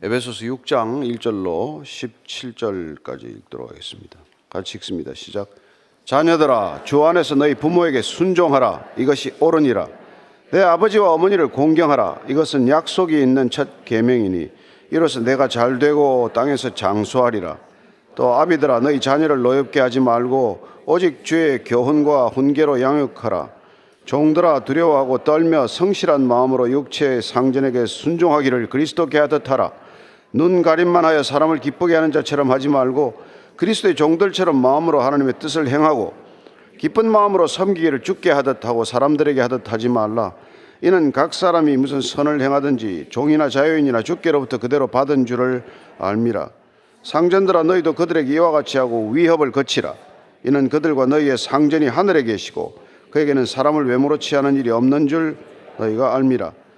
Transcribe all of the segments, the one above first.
에베소서 6장 1절로 17절까지 읽도록 하겠습니다. 같이 읽습니다. 시작. 자녀들아 주 안에서 너희 부모에게 순종하라 이것이 옳으니라 내 아버지와 어머니를 공경하라 이것은 약속이 있는 첫 계명이니 이로써 내가 잘 되고 땅에서 장수하리라 또 아비들아 너희 자녀를 노엽게 하지 말고 오직 주의 교훈과 훈계로 양육하라 종들아 두려워하고 떨며 성실한 마음으로 육체의 상전에게 순종하기를 그리스도께 하듯 하라 눈 가림만 하여 사람을 기쁘게 하는 자처럼 하지 말고 그리스도의 종들처럼 마음으로 하나님의 뜻을 행하고 기쁜 마음으로 섬기기를 죽게 하듯 하고 사람들에게 하듯 하지 말라. 이는 각 사람이 무슨 선을 행하든지 종이나 자유인이나 주께로부터 그대로 받은 줄을 알미라. 상전들아 너희도 그들에게 이와 같이 하고 위협을 거치라. 이는 그들과 너희의 상전이 하늘에 계시고 그에게는 사람을 외모로 취하는 일이 없는 줄 너희가 알미라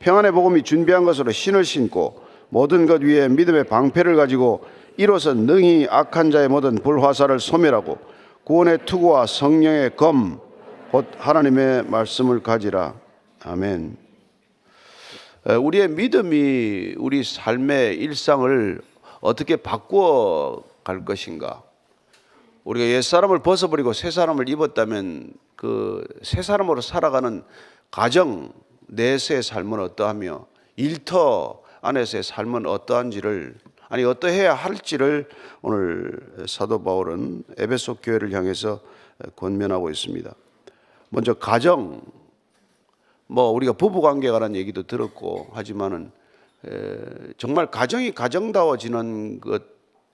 평안의 복음이 준비한 것으로 신을 신고 모든 것 위에 믿음의 방패를 가지고 이로써 능히 악한 자의 모든 불화살을 소멸하고 구원의 투구와 성령의 검 곧 하나님의 말씀을 가지라 아멘. 에, 우리의 믿음이 우리 삶의 일상을 어떻게 바꾸어 갈 것인가? 우리가 옛 사람을 벗어버리고 새 사람을 입었다면 그 새 사람으로 살아가는 가정 내세의 삶은 어떠하며 일터 안에서의 삶은 어떠한지를 아니 어떠해야 할지를 오늘 사도 바울은 에베소 교회를 향해서 권면하고 있습니다. 먼저 가정 뭐 우리가 부부 관계에 관한 얘기도 들었고 하지만은 에, 정말 가정이 가정다워지는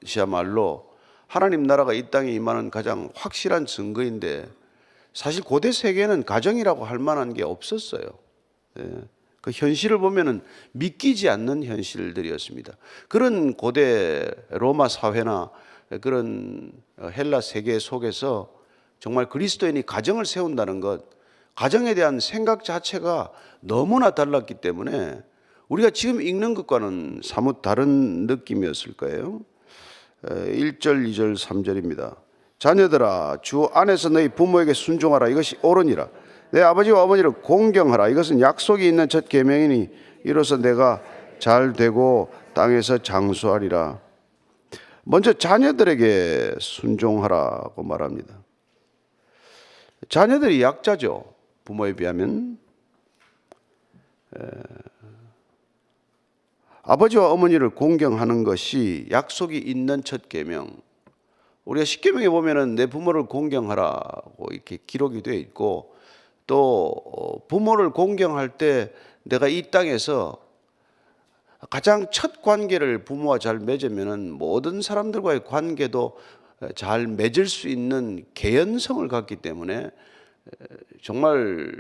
것이야말로 하나님 나라가 이 땅에 임하는 가장 확실한 증거인데 사실 고대 세계에는 가정이라고 할 만한 게 없었어요. 예. 그 현실을 보면은 믿기지 않는 현실들이었습니다. 그런 고대 로마 사회나 그런 헬라 세계 속에서 정말 그리스도인이 가정을 세운다는 것, 가정에 대한 생각 자체가 너무나 달랐기 때문에 우리가 지금 읽는 것과는 사뭇 다른 느낌이었을 거예요. 1절, 2절, 3절입니다. 자녀들아, 주 안에서 너희 부모에게 순종하라. 이것이 옳으니라. 내 아버지와 어머니를 공경하라. 이것은 약속이 있는 첫 계명이니 이로써 내가 잘 되고 땅에서 장수하리라. 먼저 자녀들에게 순종하라고 말합니다. 자녀들이 약자죠. 부모에 비하면. 아버지와 어머니를 공경하는 것이 약속이 있는 첫 계명. 우리가 십계명에 보면은 내 부모를 공경하라고 이렇게 기록이 되어 있고 또 어, 부모를 공경할 때 내가 이 땅에서 가장 첫 관계를 부모와 잘 맺으면은 모든 사람들과의 관계도 잘 맺을 수 있는 개연성을 갖기 때문에 정말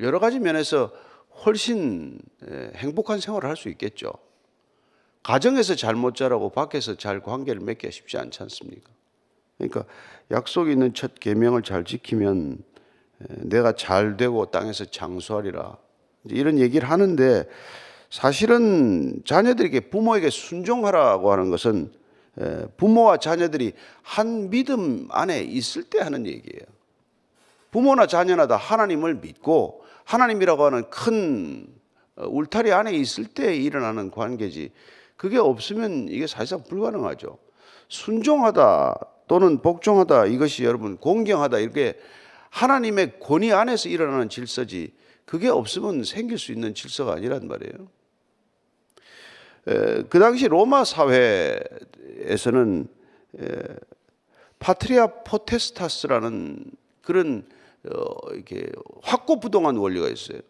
여러 가지 면에서 훨씬 행복한 생활을 할 수 있겠죠. 가정에서 잘 못 자라고 밖에서 잘 관계를 맺기가 쉽지 않지 않습니까? 그러니까 약속이 있는 첫 계명을 잘 지키면 내가 잘 되고 땅에서 장수하리라 이런 얘기를 하는데 사실은 자녀들에게 부모에게 순종하라고 하는 것은 부모와 자녀들이 한 믿음 안에 있을 때 하는 얘기예요. 부모나 자녀나 다 하나님을 믿고 하나님이라고 하는 큰 울타리 안에 있을 때 일어나는 관계지. 그게 없으면 이게 사실상 불가능하죠. 순종하다 또는 복종하다 이것이 여러분 공경하다 이렇게 하나님의 권위 안에서 일어나는 질서지 그게 없으면 생길 수 있는 질서가 아니란 말이에요. 그 당시 로마 사회에서는 파트리아 포테스타스라는 그런 어, 이렇게 확고부동한 원리가 있어요.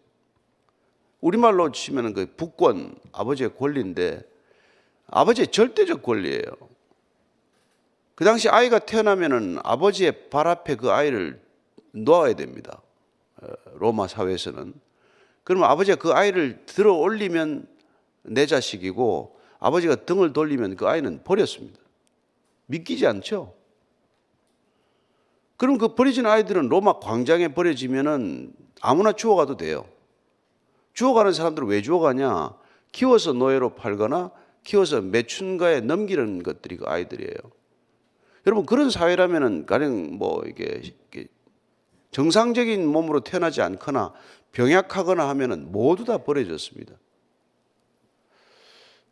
우리말로 치면은 그 북권 아버지의 권리인데 아버지의 절대적 권리예요. 그 당시 아이가 태어나면은 아버지의 발 앞에 그 아이를 놓아야 됩니다. 어, 로마 사회에서는. 그러면 아버지가 그 아이를 들어 올리면 내 자식이고 아버지가 등을 돌리면 그 아이는 버렸습니다. 믿기지 않죠? 그럼 그 버려진 아이들은 로마 광장에 버려지면은 아무나 주워가도 돼요. 주워가는 사람들은 왜 주워가냐? 키워서 노예로 팔거나 키워서 매춘가에 넘기는 것들이 그 아이들이에요. 여러분 그런 사회라면은 가령 뭐 이게, 이게 정상적인 몸으로 태어나지 않거나 병약하거나 하면은 모두 다 버려졌습니다.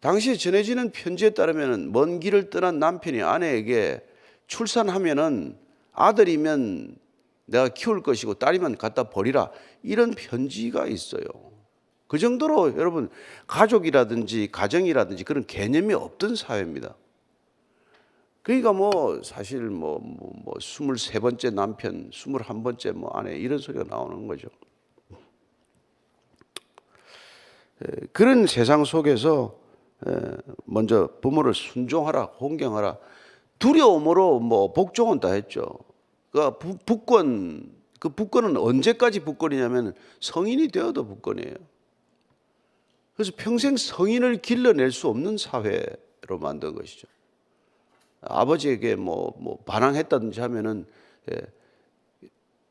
당시에 전해지는 편지에 따르면은 먼 길을 떠난 남편이 아내에게 출산하면은 아들이면 내가 키울 것이고 딸이면 갖다 버리라 이런 편지가 있어요. 그 정도로 여러분 가족이라든지 가정이라든지 그런 개념이 없던 사회입니다. 그러니까 뭐 사실 뭐, 뭐, 뭐 23번째 남편, 21번째 뭐 아내 이런 소리가 나오는 거죠. 에, 그런 세상 속에서 에, 먼저 부모를 순종하라, 홍경하라. 두려움으로 뭐 복종은 다 했죠. 그 부- 북권, 그 북권은 언제까지 북권이냐면 성인이 되어도 북권이에요. 그래서 평생 성인을 길러낼 수 없는 사회로 만든 것이죠. 아버지에게 뭐, 뭐 반항했다든지 하면은 예,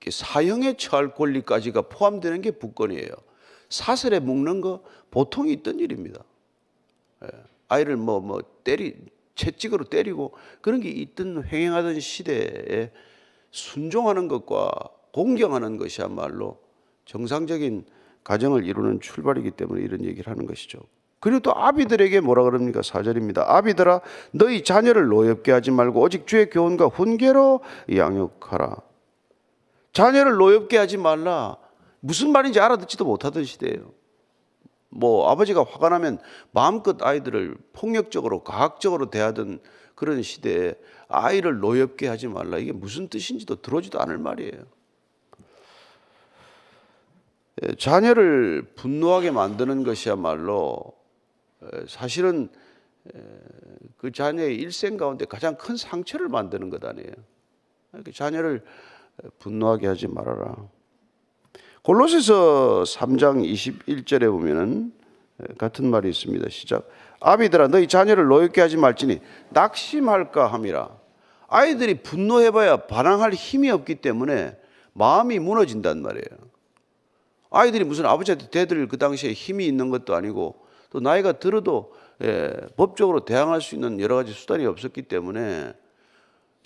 사형에 처할 권리까지가 포함되는 게 북권이에요. 사슬에 묶는 거 보통 있던 일입니다. 예, 아이를 뭐 뭐 때리 채찍으로 때리고 그런 게 있던 횡행하던 시대에 순종하는 것과 공경하는 것이야말로 정상적인 가정을 이루는 출발이기 때문에 이런 얘기를 하는 것이죠. 그리고 또 아비들에게 뭐라 그럽니까? 4절입니다. 아비들아 너희 자녀를 노엽게 하지 말고 오직 주의 교훈과 훈계로 양육하라. 자녀를 노엽게 하지 말라. 무슨 말인지 알아듣지도 못하던 시대예요. 뭐 아버지가 화가 나면 마음껏 아이들을 폭력적으로 과학적으로 대하던 그런 시대에 아이를 노엽게 하지 말라. 이게 무슨 뜻인지도 들어오지도 않을 말이에요. 예, 자녀를 분노하게 만드는 것이야말로 에, 사실은 에, 그 자녀의 일생 가운데 가장 큰 상처를 만드는 것 아니에요. 그러니까 자녀를 분노하게 하지 말아라. 골로새서 3장 21절에 보면은 같은 말이 있습니다. 시작. 아비들아 너희 자녀를 노엽게 하지 말지니 낙심할까 함이라. 아이들이 분노해 봐야 반항할 힘이 없기 때문에 마음이 무너진단 말이에요. 아이들이 무슨 아버지한테 대들 그 당시에 힘이 있는 것도 아니고 또 나이가 들어도 예, 법적으로 대항할 수 있는 여러 가지 수단이 없었기 때문에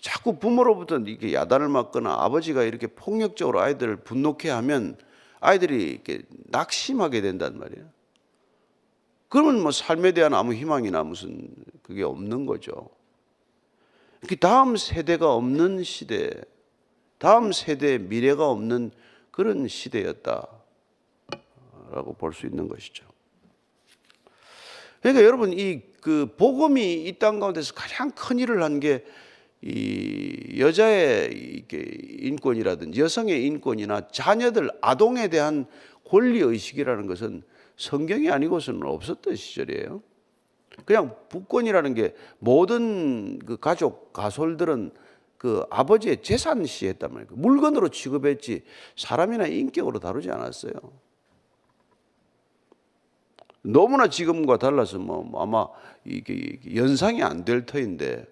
자꾸 부모로부터 이렇게 야단을 맞거나 아버지가 이렇게 폭력적으로 아이들을 분노케 하면 아이들이 이렇게 낙심하게 된단 말이에요. 그러면 뭐 삶에 대한 아무 희망이나 무슨 그게 없는 거죠. 그 다음 세대가 없는 시대, 다음 세대의 미래가 없는 그런 시대였다라고 볼 수 있는 것이죠. 그러니까 여러분 이 그 복음이 이 땅 가운데서 가장 큰 일을 한 게 이 여자의 인권이라든지 여성의 인권이나 자녀들 아동에 대한 권리 의식이라는 것은 성경이 아니고서는 없었던 시절이에요. 그냥 북권이라는 게 모든 그 가족 가솔들은 그 아버지의 재산 시했단 말이에요. 물건으로 취급했지 사람이나 인격으로 다루지 않았어요. 너무나 지금과 달라서 뭐 아마 이게 연상이 안 될 터인데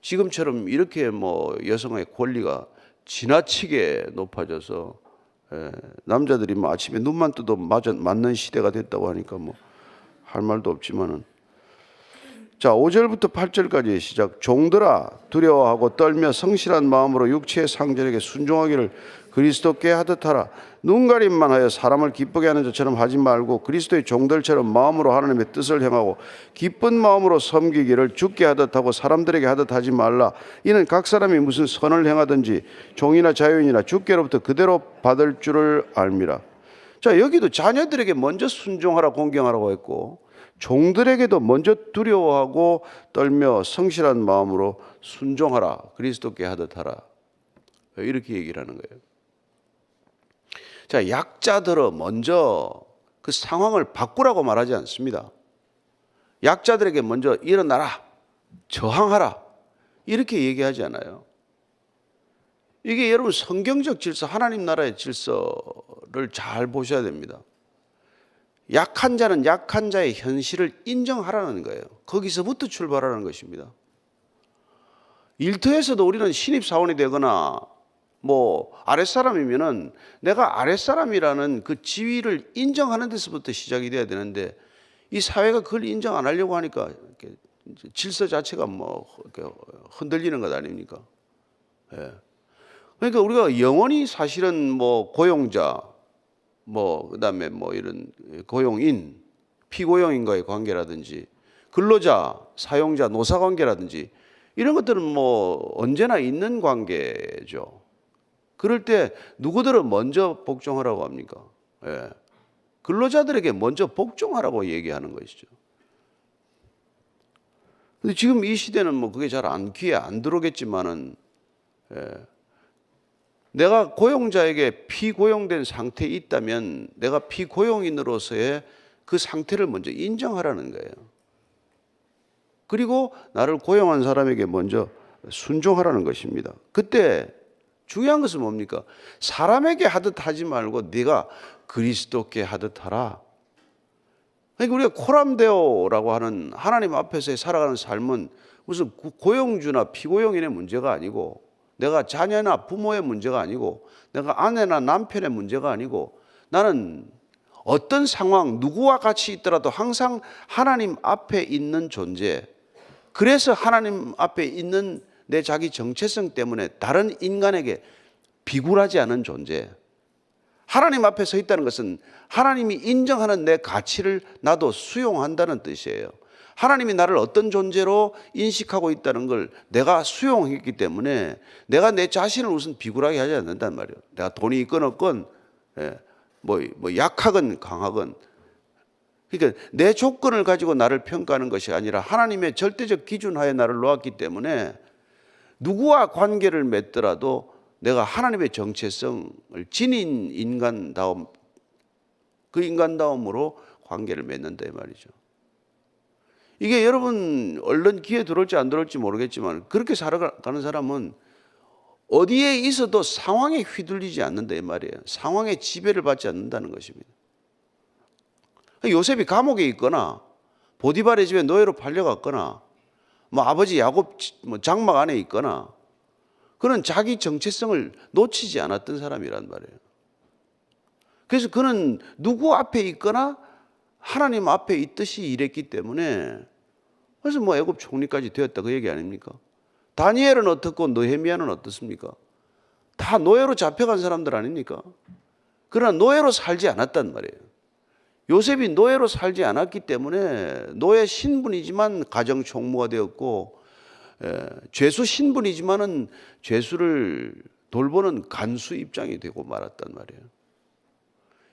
지금처럼 이렇게 뭐 여성의 권리가 지나치게 높아져서 예, 남자들이 뭐 아침에 눈만 떠도 맞아, 맞는 시대가 됐다고 하니까 뭐 할 말도 없지만은 자 5절부터 8절까지 시작. 종들아 두려워하고 떨며 성실한 마음으로 육체의 상전에게 순종하기를 그리스도께 하듯 하라. 눈가림만 하여 사람을 기쁘게 하는 자처럼 하지 말고 그리스도의 종들처럼 마음으로 하나님의 뜻을 행하고 기쁜 마음으로 섬기기를 죽게 하듯 하고 사람들에게 하듯 하지 말라. 이는 각 사람이 무슨 선을 행하든지 종이나 자유인이나 주께로부터 그대로 받을 줄을 알미라 자 여기도 자녀들에게 먼저 순종하라 공경하라고 했고 종들에게도 먼저 두려워하고 떨며 성실한 마음으로 순종하라 그리스도께 하듯 하라 이렇게 얘기를 하는 거예요. 자 약자들은 먼저 그 상황을 바꾸라고 말하지 않습니다. 약자들에게 먼저 일어나라 저항하라 이렇게 얘기하지 않아요. 이게 여러분 성경적 질서 하나님 나라의 질서를 잘 보셔야 됩니다. 약한 자는 약한 자의 현실을 인정하라는 거예요. 거기서부터 출발하는 것입니다. 일터에서도 우리는 신입 사원이 되거나 뭐 아랫사람이면은 내가 아랫사람이라는 그 지위를 인정하는 데서부터 시작이 돼야 되는데 이 사회가 그걸 인정 안 하려고 하니까 질서 자체가 뭐 흔들리는 것 아닙니까? 예. 그러니까 우리가 영원히 사실은 뭐 고용자 뭐 그다음에 뭐 이런 고용인 피고용인과의 관계라든지 근로자 사용자 노사 관계라든지 이런 것들은 뭐 언제나 있는 관계죠. 그럴 때 누구들은 먼저 복종하라고 합니까? 예. 근로자들에게 먼저 복종하라고 얘기하는 것이죠. 근데 지금 이 시대는 뭐 그게 잘 안 귀에 안 들어오겠지만은 예. 내가 고용자에게 피고용된 상태에 있다면 내가 피고용인으로서의 그 상태를 먼저 인정하라는 거예요. 그리고 나를 고용한 사람에게 먼저 순종하라는 것입니다. 그때 중요한 것은 뭡니까? 사람에게 하듯 하지 말고 네가 그리스도께 하듯 하라. 그러니까 우리가 코람데오라고 하는 하나님 앞에서의 살아가는 삶은 무슨 고용주나 피고용인의 문제가 아니고 내가 자녀나 부모의 문제가 아니고 내가 아내나 남편의 문제가 아니고 나는 어떤 상황 누구와 같이 있더라도 항상 하나님 앞에 있는 존재 그래서 하나님 앞에 있는 내 자기 정체성 때문에 다른 인간에게 비굴하지 않은 존재 하나님 앞에 서 있다는 것은 하나님이 인정하는 내 가치를 나도 수용한다는 뜻이에요. 하나님이 나를 어떤 존재로 인식하고 있다는 걸 내가 수용했기 때문에 내가 내 자신을 우선 비굴하게 하지 않는단 말이에요. 내가 돈이 있건 없건, 예, 뭐, 뭐 약하건 강하건. 그러니까 내 조건을 가지고 나를 평가하는 것이 아니라 하나님의 절대적 기준 하에 나를 놓았기 때문에 누구와 관계를 맺더라도 내가 하나님의 정체성을 지닌 인간다움, 그 인간다움으로 관계를 맺는다 이 말이죠. 이게 여러분 얼른 귀에 들어올지 안 들어올지 모르겠지만 그렇게 살아가는 사람은 어디에 있어도 상황에 휘둘리지 않는다 이 말이에요. 상황에 지배를 받지 않는다는 것입니다. 요셉이 감옥에 있거나 보디발의 집에 노예로 팔려갔거나 뭐 아버지 야곱 뭐 장막 안에 있거나 그는 자기 정체성을 놓치지 않았던 사람이란 말이에요. 그래서 그는 누구 앞에 있거나 하나님 앞에 있듯이 일했기 때문에 그래서 뭐 애굽 총리까지 되었다 그 얘기 아닙니까? 다니엘은 어떻고 느헤미야는 어떻습니까? 다 노예로 잡혀간 사람들 아닙니까? 그러나 노예로 살지 않았단 말이에요. 요셉이 노예로 살지 않았기 때문에 노예 신분이지만 가정 총무가 되었고 에, 죄수 신분이지만은 죄수를 돌보는 간수 입장이 되고 말았단 말이에요.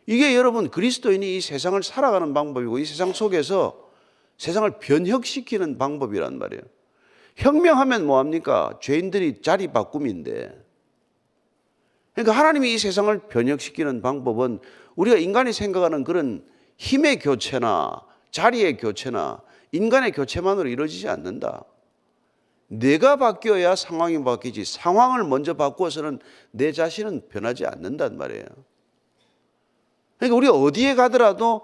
이게 여러분 그리스도인이 이 세상을 살아가는 방법이고 이 세상 속에서 세상을 변혁시키는 방법이란 말이에요. 혁명하면 뭐합니까? 죄인들이 자리 바꿈인데. 그러니까 하나님이 이 세상을 변혁시키는 방법은 우리가 인간이 생각하는 그런 힘의 교체나 자리의 교체나 인간의 교체만으로 이루어지지 않는다. 내가 바뀌어야 상황이 바뀌지 상황을 먼저 바꾸어서는 내 자신은 변하지 않는단 말이에요. 그러니까 우리가 어디에 가더라도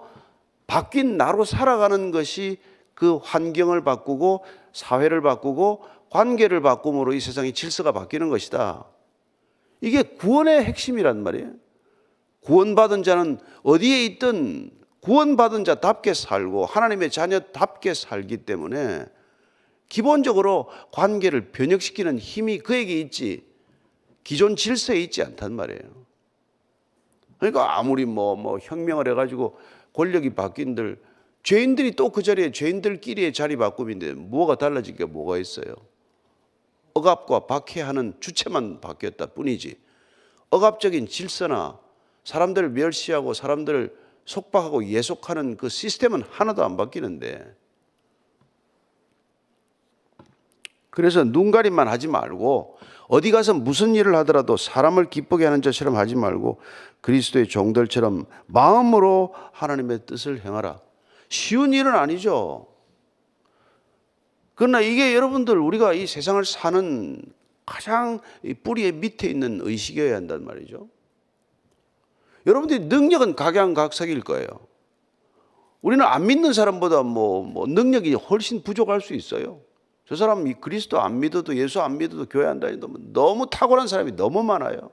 바뀐 나로 살아가는 것이 그 환경을 바꾸고 사회를 바꾸고 관계를 바꿈으로 이 세상의 질서가 바뀌는 것이다. 이게 구원의 핵심이란 말이에요. 구원받은 자는 어디에 있든 구원받은 자답게 살고 하나님의 자녀답게 살기 때문에 기본적으로 관계를 변혁시키는 힘이 그에게 있지 기존 질서에 있지 않단 말이에요. 그러니까 아무리 뭐, 뭐 혁명을 해가지고 권력이 바뀐들 죄인들이 또 그 자리에 죄인들끼리의 자리 바꿈인데 뭐가 달라진 게 뭐가 있어요? 억압과 박해하는 주체만 바뀌었다 뿐이지 억압적인 질서나 사람들을 멸시하고 사람들을 속박하고 예속하는 그 시스템은 하나도 안 바뀌는데 그래서 눈가림만 하지 말고 어디 가서 무슨 일을 하더라도 사람을 기쁘게 하는 자처럼 하지 말고 그리스도의 종들처럼 마음으로 하나님의 뜻을 행하라. 쉬운 일은 아니죠. 그러나 이게 여러분들 우리가 이 세상을 사는 가장 뿌리의 밑에 있는 의식이어야 한단 말이죠. 여러분들이 능력은 각양각색일 거예요. 우리는 안 믿는 사람보다 뭐, 뭐 능력이 훨씬 부족할 수 있어요. 저 사람 이 그리스도 안 믿어도 예수 안 믿어도 교회 안 다니도 너무 탁월한 사람이 너무 많아요.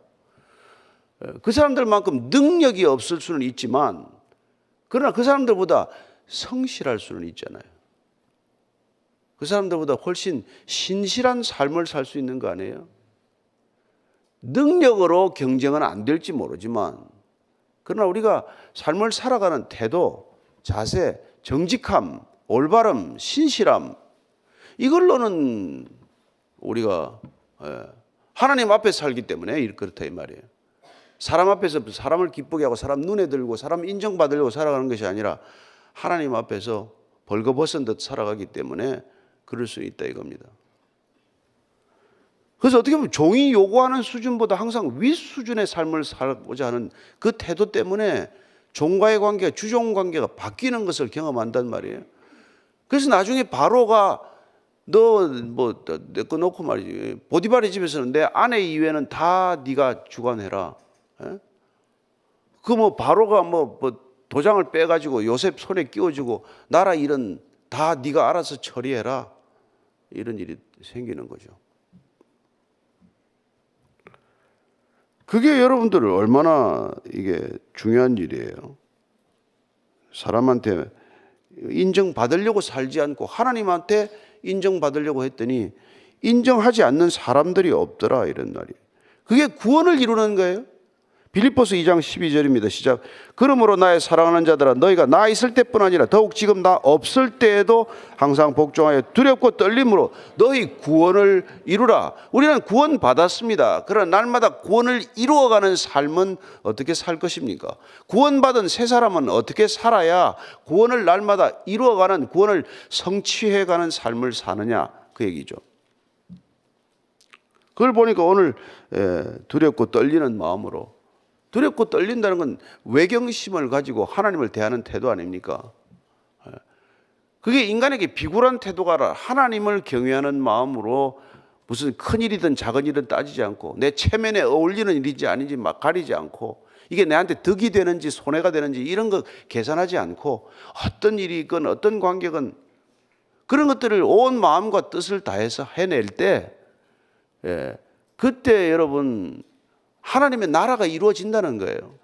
예, 그 사람들만큼 능력이 없을 수는 있지만 그러나 그 사람들보다 성실할 수는 있잖아요. 그 사람들보다 훨씬 신실한 삶을 살 수 있는 거 아니에요? 능력으로 경쟁은 안 될지 모르지만 그러나 우리가 삶을 살아가는 태도, 자세, 정직함, 올바름, 신실함 이걸로는 우리가 예, 하나님 앞에 살기 때문에 그렇다 이 말이에요. 사람 앞에서 사람을 기쁘게 하고 사람 눈에 들고 사람 인정받으려고 살아가는 것이 아니라 하나님 앞에서 벌거벗은 듯 살아가기 때문에 그럴 수 있다 이겁니다. 그래서 어떻게 보면 종이 요구하는 수준보다 항상 윗 수준의 삶을 살고자 하는 그 태도 때문에 종과의 관계가 주종 관계가 바뀌는 것을 경험한단 말이에요. 그래서 나중에 바로가 너뭐내거 놓고 말이지 보디바리 집에서는 내 아내 이외에는 다 네가 주관해라. 그 뭐 바로가 뭐, 뭐 도장을 빼가지고 요셉 손에 끼워주고 나라 일은 다 네가 알아서 처리해라 이런 일이 생기는 거죠. 그게 여러분들 얼마나 이게 중요한 일이에요. 사람한테 인정받으려고 살지 않고 하나님한테 인정받으려고 했더니 인정하지 않는 사람들이 없더라 이런 말이에요. 그게 구원을 이루는 거예요. 빌립보서 2장 12절입니다. 시작. 그러므로 나의 사랑하는 자들아 너희가 나 있을 때뿐 아니라 더욱 지금 나 없을 때에도 항상 복종하여 두렵고 떨림으로 너희 구원을 이루라. 우리는 구원 받았습니다. 그러나 날마다 구원을 이루어가는 삶은 어떻게 살 것입니까? 구원받은 새 사람은 어떻게 살아야 구원을 날마다 이루어가는 구원을 성취해가는 삶을 사느냐 그 얘기죠. 그걸 보니까 오늘 에, 두렵고 떨리는 마음으로 두렵고 떨린다는 건 외경심을 가지고 하나님을 대하는 태도 아닙니까? 예. 그게 인간에게 비굴한 태도가 하나님을 경외하는 마음으로 무슨 큰 일이든 작은 일은 따지지 않고 내 체면에 어울리는 일인지 아닌지 막 가리지 않고 이게 내한테 득이 되는지 손해가 되는지 이런 거 계산하지 않고 어떤 일이건 어떤 관계건 그런 것들을 온 마음과 뜻을 다해서 해낼 때 예, 그때 여러분 하나님의 나라가 이루어진다는 거예요.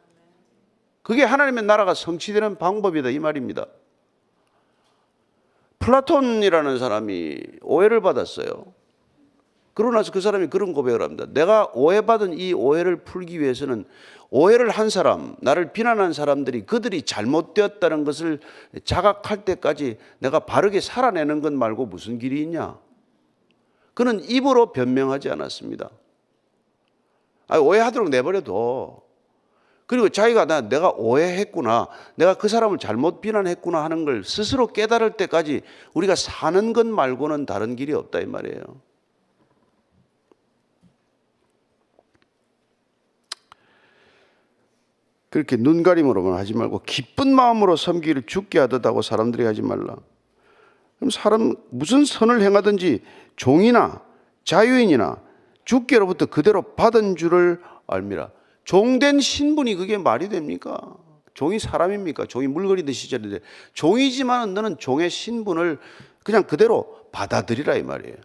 그게 하나님의 나라가 성취되는 방법이다 이 말입니다. 플라톤이라는 사람이 오해를 받았어요. 그러고 나서 그 사람이 그런 고백을 합니다. 내가 오해받은 이 오해를 풀기 위해서는 오해를 한 사람, 나를 비난한 사람들이 그들이 잘못되었다는 것을 자각할 때까지 내가 바르게 살아내는 것 말고 무슨 길이 있냐? 그는 입으로 변명하지 않았습니다. 아, 오해하도록 내버려둬. 그리고 자기가 나 내가 오해했구나, 내가 그 사람을 잘못 비난했구나 하는 걸 스스로 깨달을 때까지 우리가 사는 것 말고는 다른 길이 없다 이 말이에요. 그렇게 눈 가림으로만 하지 말고 기쁜 마음으로 섬기를 죽게 하듯하고 사람들이 하지 말라. 그럼 사람 무슨 선을 행하든지 종이나 자유인이나 주께로부터 그대로 받은 줄을 알미라. 종된 신분이 그게 말이 됩니까? 종이 사람입니까? 종이 물건이든 시절인데 종이지만 너는 종의 신분을 그냥 그대로 받아들이라 이 말이에요.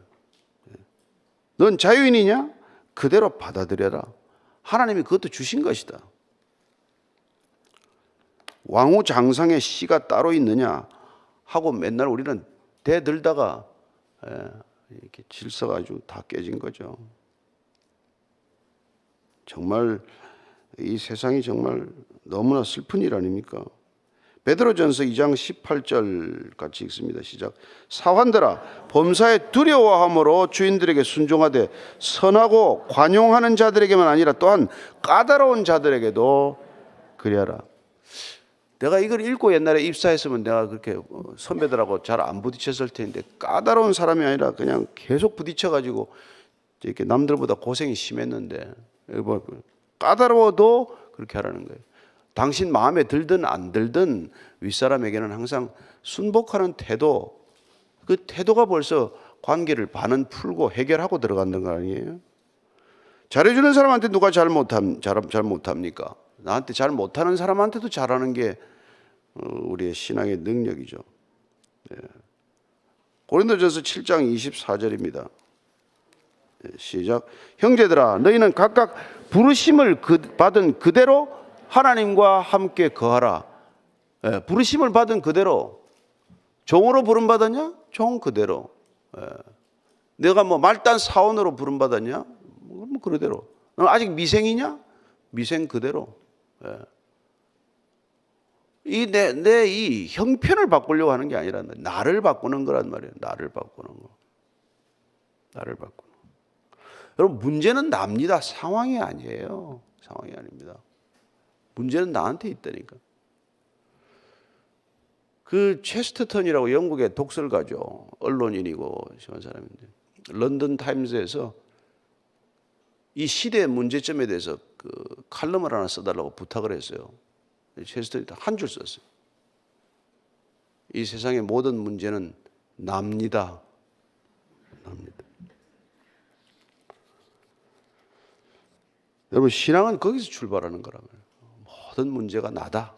넌 자유인이냐? 그대로 받아들여라. 하나님이 그것도 주신 것이다. 왕후 장상의 씨가 따로 있느냐 하고 맨날 우리는 대들다가 예, 이렇게 질서가 아주 다 깨진 거죠. 정말 이 세상이 정말 너무나 슬픈 일 아닙니까? 베드로전서 2장 18절 같이 읽습니다. 시작. 사환들아 범사에 두려워함으로 주인들에게 순종하되 선하고 관용하는 자들에게만 아니라 또한 까다로운 자들에게도 그리하라. 내가 이걸 읽고 옛날에 입사했으면 내가 그렇게 어, 선배들하고 잘 안 부딪혔을 텐데 까다로운 사람이 아니라 그냥 계속 부딪혀 가지고 이렇게 남들보다 고생이 심했는데 뭐 까다로워도 그렇게 하라는 거예요. 당신 마음에 들든 안 들든 윗사람에게는 항상 순복하는 태도 그 태도가 벌써 관계를 반은 풀고 해결하고 들어간다는 거 아니에요? 잘해주는 사람한테 누가 잘 못함 잘, 잘 못합니까? 나한테 잘 못하는 사람한테도 잘하는 게 어, 우리의 신앙의 능력이죠. 예. 고린도전서 7장 24절입니다. 예, 시작. 형제들아, 너희는 각각 부르심을 그- 받은 그대로 하나님과 함께 거하라. 예, 부르심을 받은 그대로 종으로 부름 받았냐? 종 그대로. 예. 내가 뭐 말단 사원으로 부름 받았냐? 뭐 그대로. 너 아직 미생이냐? 미생 그대로. 예. 이내 내 이 형편을 바꾸려고 하는 게 아니라 나를 바꾸는 거란 말이에요. 나를 바꾸는 거. 나를 바꾸는. 거. 여러분 문제는 납니다. 상황이 아니에요. 상황이 아닙니다. 문제는 나한테 있다니까. 그 체스터턴이라고 영국의 독설가죠. 언론인이고 심한 사람인데 런던 타임즈에서 이 시대의 문제점에 대해서 그 칼럼을 하나 써달라고 부탁을 했어요. 체스터턴이 한 줄 썼어요. 이 세상의 모든 문제는 납니다. 납니다. 여러분 신앙은 거기서 출발하는 거라고요. 모든 문제가 나다.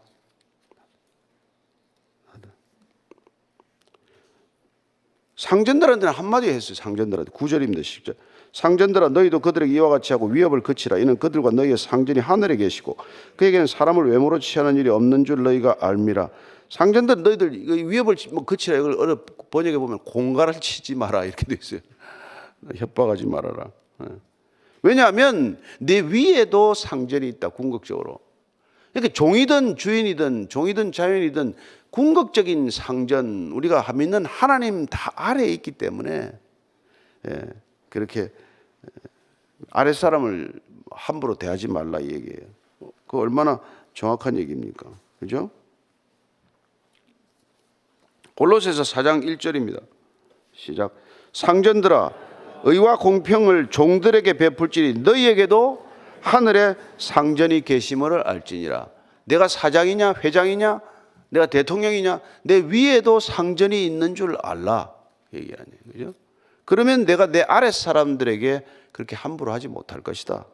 상전들한테는 한마디 했어요. 상전들한테 구절입니다. 10절. 상전들아 너희도 그들에게 이와 같이 하고 위협을 그치라. 이는 그들과 너희의 상전이 하늘에 계시고 그에게는 사람을 외모로 취하는 일이 없는 줄 너희가 알미라. 상전들 너희들 위협을 뭐 그치라. 이걸 어려 번역해 보면 공갈을 치지 마라 이렇게 돼 있어요. 협박하지 말아라. 예. 왜냐하면 내 위에도 상전이 있다. 궁극적으로. 그러니까 종이든 주인이든 종이든 자연이든 궁극적인 상전 우리가 믿는 하나님 다 아래에 있기 때문에 예, 그렇게 예, 아랫 사람을 함부로 대하지 말라 이 얘기예요. 그 얼마나 정확한 얘기입니까? 그죠? 골로새서 4장 1절입니다. 시작. 상전들아 의와 공평을 종들에게 베풀지니 너희에게도 하늘에 상전이 계심을 알지니라. 내가 사장이냐 회장이냐 내가 대통령이냐 내 위에도 상전이 있는 줄 알라 얘기 아니에요. 그죠? 그러면 내가 내 아랫 사람들에게 그렇게 함부로 하지 못할 것이다.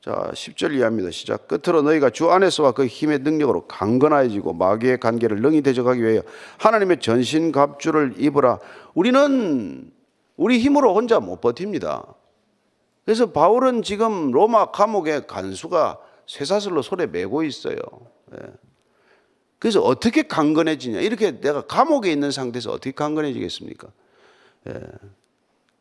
자, 10절 이하입니다. 시작. 끝으로 너희가 주 안에서와 그 힘의 능력으로 강건하여지고 마귀의 관계를 능히 대적하기 위하여 하나님의 전신 갑주를 입으라. 우리는 우리 힘으로 혼자 못 버팁니다. 그래서 바울은 지금 로마 감옥의 간수가 쇠사슬로 손에 메고 있어요. 예. 그래서 어떻게 강건해지냐? 이렇게 내가 감옥에 있는 상태에서 어떻게 강건해지겠습니까? 예.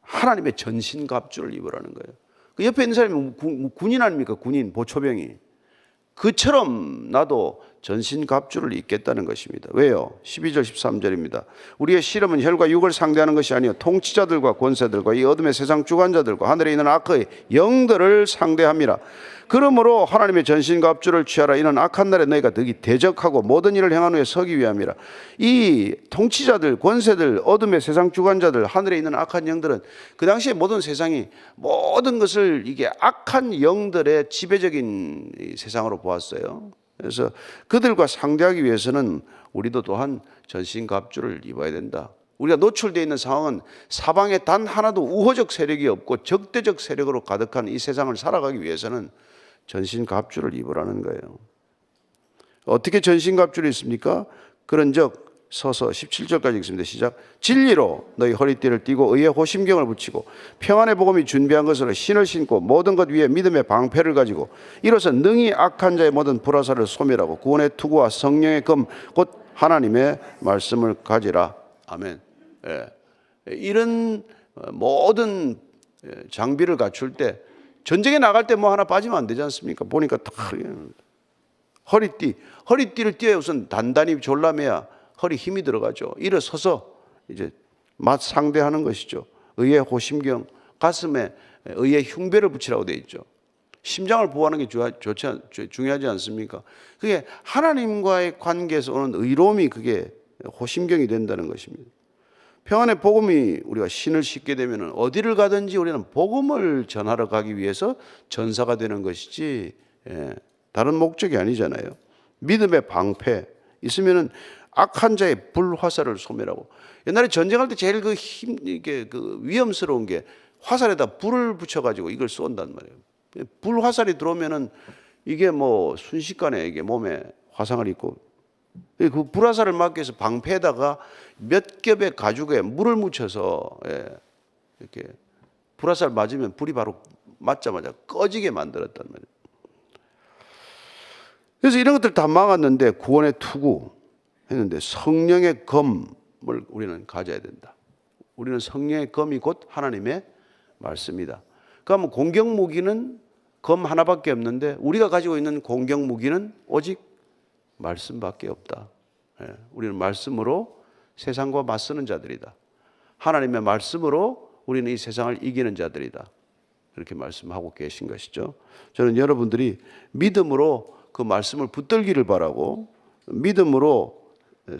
하나님의 전신 갑주를 입으라는 거예요. 그 옆에 있는 사람이 군- 군인 아닙니까? 군인, 보초병이. 그처럼 나도 전신 갑주를 입겠다는 것입니다. 왜요? 12절 13절입니다. 우리의 실험은 혈과 육을 상대하는 것이 아니요 통치자들과 권세들과 이 어둠의 세상 주관자들과 하늘에 있는 악의 영들을 상대함이라. 그러므로 하나님의 전신 갑주를 취하라. 이는 악한 날에 너희가 득이 대적하고 모든 일을 행한 후에 서기 위함이라. 이 통치자들, 권세들, 어둠의 세상 주관자들, 하늘에 있는 악한 영들은 그 당시에 모든 세상이 모든 것을 이게 악한 영들의 지배적인 이 세상으로 보았어요. 그래서 그들과 상대하기 위해서는 우리도 또한 전신 갑주를 입어야 된다. 우리가 노출되어 있는 상황은 사방에 단 하나도 우호적 세력이 없고 적대적 세력으로 가득한 이 세상을 살아가기 위해서는 전신 갑주를 입으라는 거예요. 어떻게 전신 갑주를 입습니까? 그런즉 서서 17절까지 읽습니다. 시작. 진리로 너희 허리띠를 띠고 의의 호심경을 붙이고 평안의 복음이 준비한 것으로 신을 신고 모든 것 위에 믿음의 방패를 가지고 이로써 능히 악한 자의 모든 불화살을 소멸하고 구원의 투구와 성령의 금곧 하나님의 말씀을 가지라. 아멘. 예. 이런 모든 장비를 갖출 때 전쟁에 나갈 때 뭐 하나 빠지면 안 되지 않습니까? 보니까 다 허리띠, 허리띠를 띠어야 우선 단단히 졸라매야 허리 힘이 들어가죠. 일어서서 이제 맞 상대하는 것이죠. 의의 호심경, 가슴에 의의 흉배를 붙이라고 되어 있죠. 심장을 보호하는 게 주- 좋지 중요하지 않습니까? 그게 하나님과의 관계에서 오는 의로움이 그게 호심경이 된다는 것입니다. 평안의 복음이 우리가 신을 싣게 되면 어디를 가든지 우리는 복음을 전하러 가기 위해서 전사가 되는 것이지 예, 다른 목적이 아니잖아요. 믿음의 방패 있으면은 악한 자의 불화살을 소멸하고 옛날에 전쟁할 때 제일 그 힘 이게 그 위험스러운 게 화살에다 불을 붙여가지고 이걸 쏜단 말이에요. 불 화살이 들어오면은 이게 뭐 순식간에 이게 몸에 화상을 입고 그 불화살을 막기 위해서 방패에다가 몇 겹의 가죽에 물을 묻혀서 예, 이렇게 불화살 맞으면 불이 바로 맞자마자 꺼지게 만들었단 말이에요. 그래서 이런 것들 다 막았는데 구원의 투구 했는데 성령의 검을 우리는 가져야 된다. 우리는 성령의 검이 곧 하나님의 말씀이다. 그러면 공격 무기는 검 하나밖에 없는데 우리가 가지고 있는 공격 무기는 오직 말씀밖에 없다. 예, 우리는 말씀으로 세상과 맞서는 자들이다. 하나님의 말씀으로 우리는 이 세상을 이기는 자들이다. 그렇게 말씀하고 계신 것이죠. 저는 여러분들이 믿음으로 그 말씀을 붙들기를 바라고 믿음으로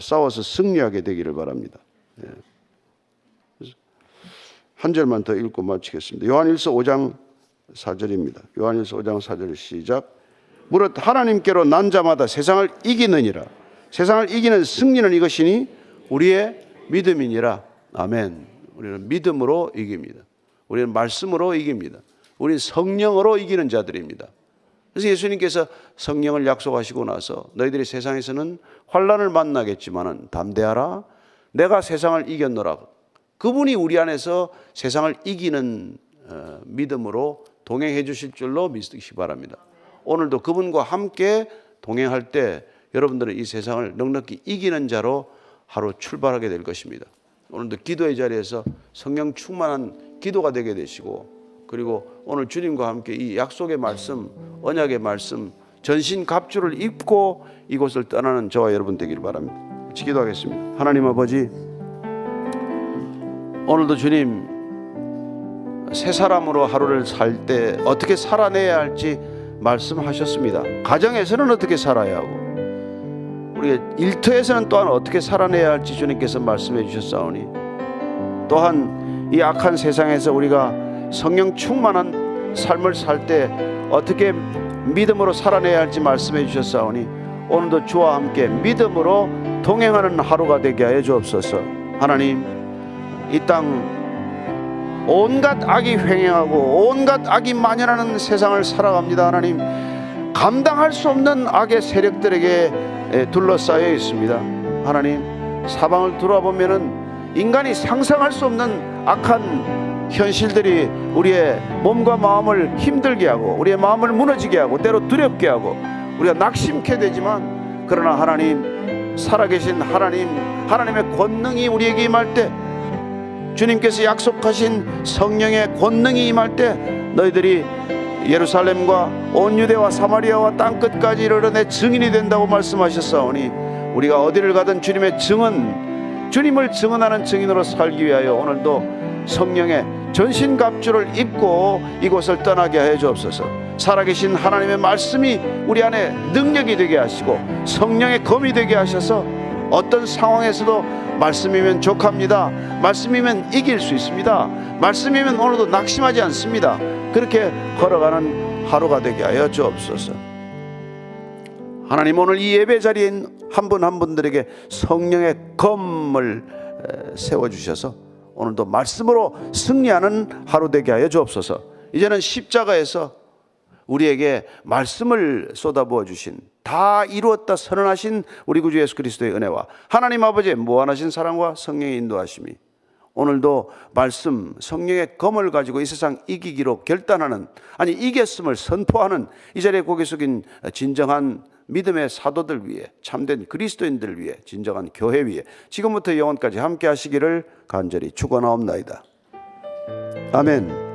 싸워서 승리하게 되기를 바랍니다. 예. 한 절만 더 읽고 마치겠습니다. 요한일서 5장 4절입니다. 요한일서 5장 4절 시작. 무릇 하나님께로 난 자마다 세상을 이기느니라. 세상을 이기는 승리는 이것이니 우리의 믿음이니라. 아멘. 우리는 믿음으로 이깁니다. 우리는 말씀으로 이깁니다. 우리는 성령으로 이기는 자들입니다. 그래서 예수님께서 성령을 약속하시고 나서 너희들이 세상에서는 환란을 만나겠지만은 담대하라. 내가 세상을 이겼노라. 그분이 우리 안에서 세상을 이기는 어, 믿음으로 동행해 주실 줄로 믿으시기 바랍니다. 오늘도 그분과 함께 동행할 때 여러분들은 이 세상을 넉넉히 이기는 자로 하루 출발하게 될 것입니다. 오늘도 기도의 자리에서 성령 충만한 기도가 되게 되시고 그리고 오늘 주님과 함께 이 약속의 말씀, 언약의 말씀, 전신 갑주를 입고 이곳을 떠나는 저와 여러분 되기를 바랍니다. 기도하겠습니다. 하나님 아버지, 오늘도 주님 새 사람으로 하루를 살 때 어떻게 살아내야 할지 말씀하셨습니다. 가정에서는 어떻게 살아야 하고 우리 일터에서는 또한 어떻게 살아내야 할지 주님께서 말씀해 주셨사오니 또한 이 악한 세상에서 우리가 성령 충만한 삶을 살 때 어떻게 믿음으로 살아내야 할지 말씀해 주셨사오니 오늘도 주와 함께 믿음으로 동행하는 하루가 되게 하여 주옵소서. 하나님 이 땅 온갖 악이 횡행하고 온갖 악이 만연하는 세상을 살아갑니다. 하나님 감당할 수 없는 악의 세력들에게 둘러싸여 있습니다. 하나님 사방을 돌아보면은 인간이 상상할 수 없는 악한 현실들이 우리의 몸과 마음을 힘들게 하고 우리의 마음을 무너지게 하고 때로 두렵게 하고 우리가 낙심케 되지만 그러나 하나님 살아계신 하나님 하나님의 권능이 우리에게 임할 때 주님께서 약속하신 성령의 권능이 임할 때 너희들이 예루살렘과 온 유대와 사마리아와 땅 끝까지 이르러 내 증인이 된다고 말씀하셨사오니 우리가 어디를 가든 주님의 증언 주님을 증언하는 증인으로 살기 위하여 오늘도 성령의 전신갑주를 입고 이곳을 떠나게 하여 주옵소서. 살아계신 하나님의 말씀이 우리 안에 능력이 되게 하시고 성령의 검이 되게 하셔서 어떤 상황에서도 말씀이면 족합니다. 말씀이면 이길 수 있습니다. 말씀이면 오늘도 낙심하지 않습니다. 그렇게 걸어가는 하루가 되게 하여 주옵소서. 하나님 오늘 이 예배 자리에 한분한 분들에게 성령의 검을 세워 주셔서 오늘도 말씀으로 승리하는 하루 되게 하여 주옵소서. 이제는 십자가에서 우리에게 말씀을 쏟아부어 주신 다 이루었다 선언하신 우리 구주 예수 그리스도의 은혜와 하나님 아버지의 무한하신 사랑과 성령의 인도하심이 오늘도 말씀 성령의 검을 가지고 이 세상 이기기로 결단하는 아니 이겼음을 선포하는 이 자리에 고개 숙인 진정한 믿음의 사도들 위해 참된 그리스도인들 위해 진정한 교회 위해 지금부터 영원까지 함께 하시기를 간절히 축원하옵나이다. 아멘.